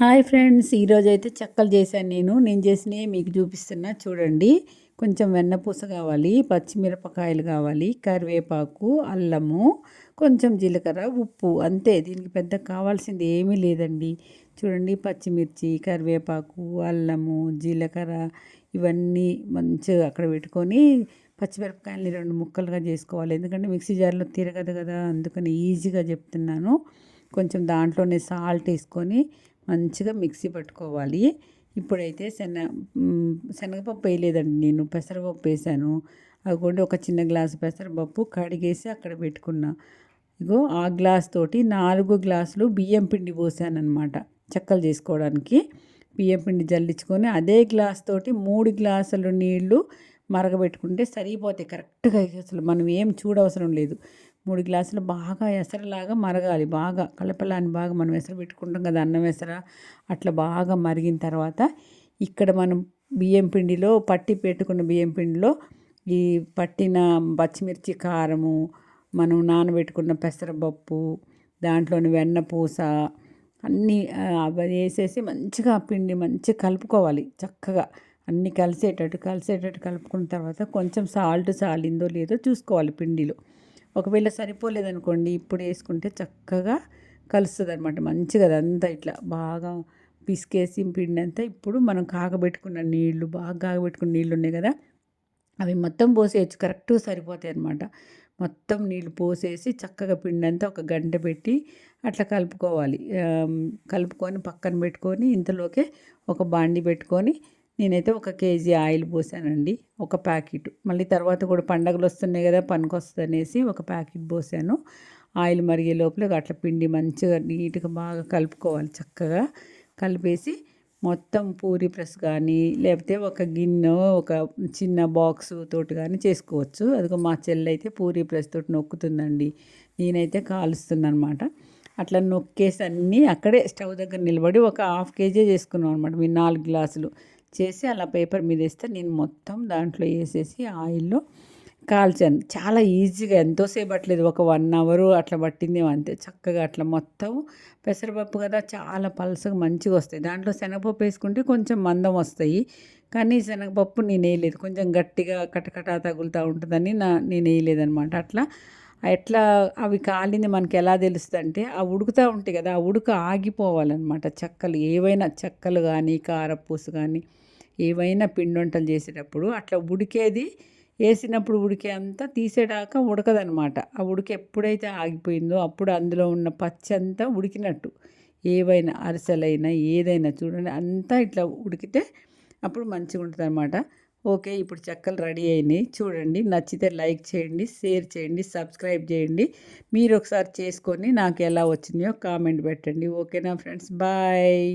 Hi friends ఈరోజు అయితే చెక్కలు చేశాను నేను. నేను చేసినవి మీకు చూపిస్తున్నా. చూడండి. కొంచెం వెన్నపూస కావాలి పచ్చిమిరపకాయలు కావాలి కరివేపాకు అల్లము కొంచెం జీలకర్ర ఉప్పు. అంతే దీనికి పెద్ద కావాల్సింది ఏమీ లేదండి. చూడండి పచ్చిమిర్చి కరివేపాకు అల్లము జీలకర్ర ఇవన్నీ మంచిగా అక్కడ పెట్టుకొని పచ్చిమిరపకాయలని రెండు ముక్కలుగా చేసుకోవాలి. ఎందుకంటే మిక్సీ జార్లో తిరగదు కదా అందుకని ఈజీగా చెప్తున్నాను. కొంచెం దాంట్లోనే సాల్ట్ వేసుకొని మంచిగా మిక్సీ పట్టుకోవాలి. ఇప్పుడైతే శన శనగపప్పు వేయలేదండి నేను. పెసరపప్పు వేసాను. అదిగోండి ఒక చిన్న గ్లాసు పెసరపప్పు కడిగేసి అక్కడ పెట్టుకున్నా. ఇగో ఆ గ్లాస్ తోటి నాలుగు గ్లాసులు బియ్యం పిండి పోసాను అనమాట చెక్కలు చేసుకోవడానికి. బియ్యం పిండి జల్లించుకొని అదే గ్లాస్ తోటి మూడు గ్లాసులు నీళ్ళు మరగబెట్టుకుంటే సరిపోతాయి కరెక్ట్గా. అసలు మనం ఏం చూడవసరం లేదు. మూడు గ్లాసులు బాగా ఎసరలాగా మరగాలి. బాగా కలపలాని బాగా మనం ఎసరు పెట్టుకుంటాం కదా అన్నం ఎసర? అట్లా బాగా మరిగిన తర్వాత ఇక్కడ మనం బియ్యం పిండిలో పట్టి పెట్టుకున్న బియ్యం పిండిలో ఈ పట్టిన పచ్చిమిర్చి కారము మనం నానబెట్టుకున్న పెసరపప్పు దాంట్లోని వెన్నపూస అన్నీ అవి వేసేసి మంచిగా పిండి మంచిగా కలుపుకోవాలి చక్కగా. అన్నీ కలిసేటట్టు కలిసేటట్టు కలుపుకున్న తర్వాత కొంచెం సాల్ట్ సాలిందో లేదో చూసుకోవాలి పిండిలో. ఒకవేళ సరిపోలేదనుకోండి ఇప్పుడు వేసుకుంటే చక్కగా కలుస్తుంది అనమాట మంచిగా అదంతా ఇట్లా బాగా పిసికేసి పిండి అంతా ఇప్పుడు మనం కాగబెట్టుకున్న నీళ్ళు బాగా కాగబెట్టుకున్న నీళ్ళు ఉన్నాయి కదా అవి మొత్తం పోసేయచ్చు. కరెక్ట్గా సరిపోతాయి అనమాట మొత్తం నీళ్ళు పోసేసి చక్కగా పిండి అంతా ఒక గంట పెట్టి అట్లా కలుపుకోవాలి. కలుపుకొని పక్కన పెట్టుకొని ఇంతలోకే ఒక బాండి పెట్టుకొని నేనైతే ఒక కేజీ ఆయిల్ పోసానండి ఒక ప్యాకెట్. మళ్ళీ తర్వాత కూడా పండగలు వస్తున్నాయి కదా పనికొస్తుంది అనేసి ఒక ప్యాకెట్ పోసాను. ఆయిల్ మరిగే లోపల అట్లా పిండి మంచిగా నీట్గా బాగా కలుపుకోవాలి చక్కగా. కలిపేసి మొత్తం పూరి ప్రెస్ కానీ లేకపోతే ఒక గిన్నె ఒక చిన్న బాక్స్ తోటి కానీ చేసుకోవచ్చు. అదిగో మా చెల్లి అయితే పూరి ప్రెస్ తోటి నొక్కుతుందండి. నేనైతే కాలుస్తున్నాను అనమాట అట్లా నొక్కేసి అన్నీ అక్కడే స్టవ్ దగ్గర నిలబడి ఒక హాఫ్ కేజీ చేసుకున్నాం అనమాట. మీ నాలుగు గ్లాసులు. చేసి అలా పేపర్ మీద వేస్తే నేను మొత్తం దాంట్లో వేసేసి ఆయిల్లో కాల్చాను. చాలా ఈజీగా ఎంతోసేపు పట్టలేదు. ఒక వన్ అవరు అట్లా పట్టింది అంతే. చక్కగా అట్లా మొత్తం పెసరపప్పు కదా చాలా పలసగా మంచిగా వస్తాయి. దాంట్లో శనగపప్పు వేసుకుంటే కొంచెం మందం వస్తాయి. కానీ శనగపప్పు నేను వేయలేదు. కొంచెం గట్టిగా కటకటా తగులుతూ ఉంటుందని నా నేను వేయలేదనమాట అట్లా ఎట్లా అవి కాలింది మనకి ఎలా తెలుస్తుందంటే ఆ ఉడుకుతూ ఉంటాయి కదా ఆ ఉడుక ఆగిపోవాలన్నమాట. చెక్కలు ఏవైనా చెక్కలు కానీ కారపూసు కానీ ఏవైనా పిండి వంటలు చేసేటప్పుడు అట్లా ఉడికేది వేసినప్పుడు ఉడికే అంతా తీసేదాకా ఉడకదనమాట ఆ ఉడికి ఎప్పుడైతే ఆగిపోయిందో అప్పుడు అందులో ఉన్న పచ్చి అంతా ఉడికినట్టు. ఏవైనా అరిసెలైనా ఏదైనా చూడండి అంతా ఇట్లా ఉడికితే అప్పుడు మంచిగా ఉంటుంది అనమాట ఓకే ఇప్పుడు చెక్కలు రెడీ అయినాయి. చూడండి నచ్చితే లైక్ చేయండి షేర్ చేయండి సబ్స్క్రైబ్ చేయండి. మీరు ఒకసారి చేసుకొని నాకు ఎలా వచ్చినాయో కామెంట్ పెట్టండి. ఓకేనా ఫ్రెండ్స్? బాయ్.